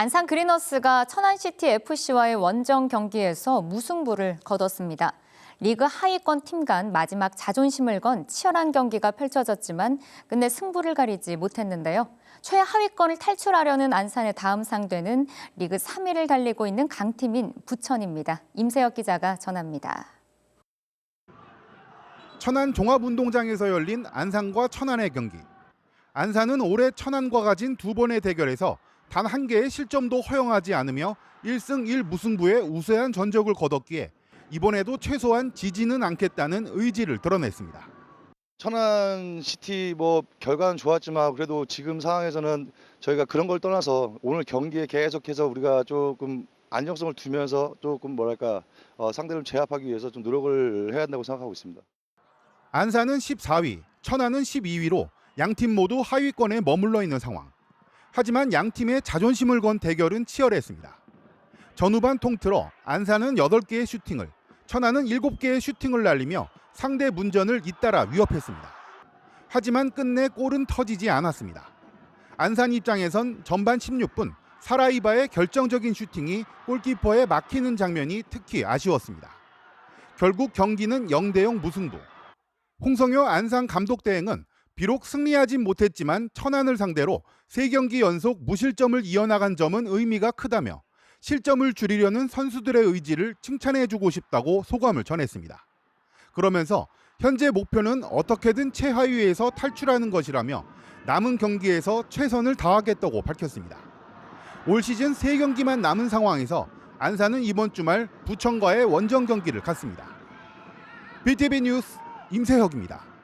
안산 그리너스가 천안시티 FC와의 원정 경기에서 무승부를 거뒀습니다. 리그 하위권 팀 간 마지막 자존심을 건 치열한 경기가 펼쳐졌지만 끝내 승부를 가리지 못했는데요. 최하위권을 탈출하려는 안산의 다음 상대는 리그 3위를 달리고 있는 강팀인 부천입니다. 임세혁 기자가 전합니다. 천안 종합운동장에서 열린 안산과 천안의 경기. 안산은 올해 천안과 가진 두 번의 대결에서 단 한 개의 실점도 허용하지 않으며 1승 1무승부의 우세한 전적을 거뒀기에 이번에도 최소한 지지는 않겠다는 의지를 드러냈습니다. 천안 시티 뭐 결과는 좋았지만 그래도 지금 상황에서는 저희가 그런 걸 떠나서 오늘 경기에 계속해서 우리가 조금 안정성을 두면서 조금 뭐랄까 어, 상대를 제압하기 위해서 좀 노력을 해야 한다고 생각하고 있습니다. 안산은 14위, 천안은 12위로 양 팀 모두 하위권에 머물러 있는 상황. 하지만 양 팀의 자존심을 건 대결은 치열했습니다. 전후반 통틀어 안산은 8개의 슈팅을, 천안은 7개의 슈팅을 날리며 상대 문전을 잇따라 위협했습니다. 하지만 끝내 골은 터지지 않았습니다. 안산 입장에선 전반 16분 사라이바의 결정적인 슈팅이 골키퍼에 막히는 장면이 특히 아쉬웠습니다. 결국 경기는 0대0 무승부. 홍성효 안산 감독 대행은 비록 승리하진 못했지만 천안을 상대로 세 경기 연속 무실점을 이어나간 점은 의미가 크다며 실점을 줄이려는 선수들의 의지를 칭찬해주고 싶다고 소감을 전했습니다. 그러면서 현재 목표는 어떻게든 최하위에서 탈출하는 것이라며 남은 경기에서 최선을 다하겠다고 밝혔습니다. 올 시즌 세 경기만 남은 상황에서 안산은 이번 주말 부천과의 원정 경기를 갖습니다. BTV 뉴스 임세혁입니다.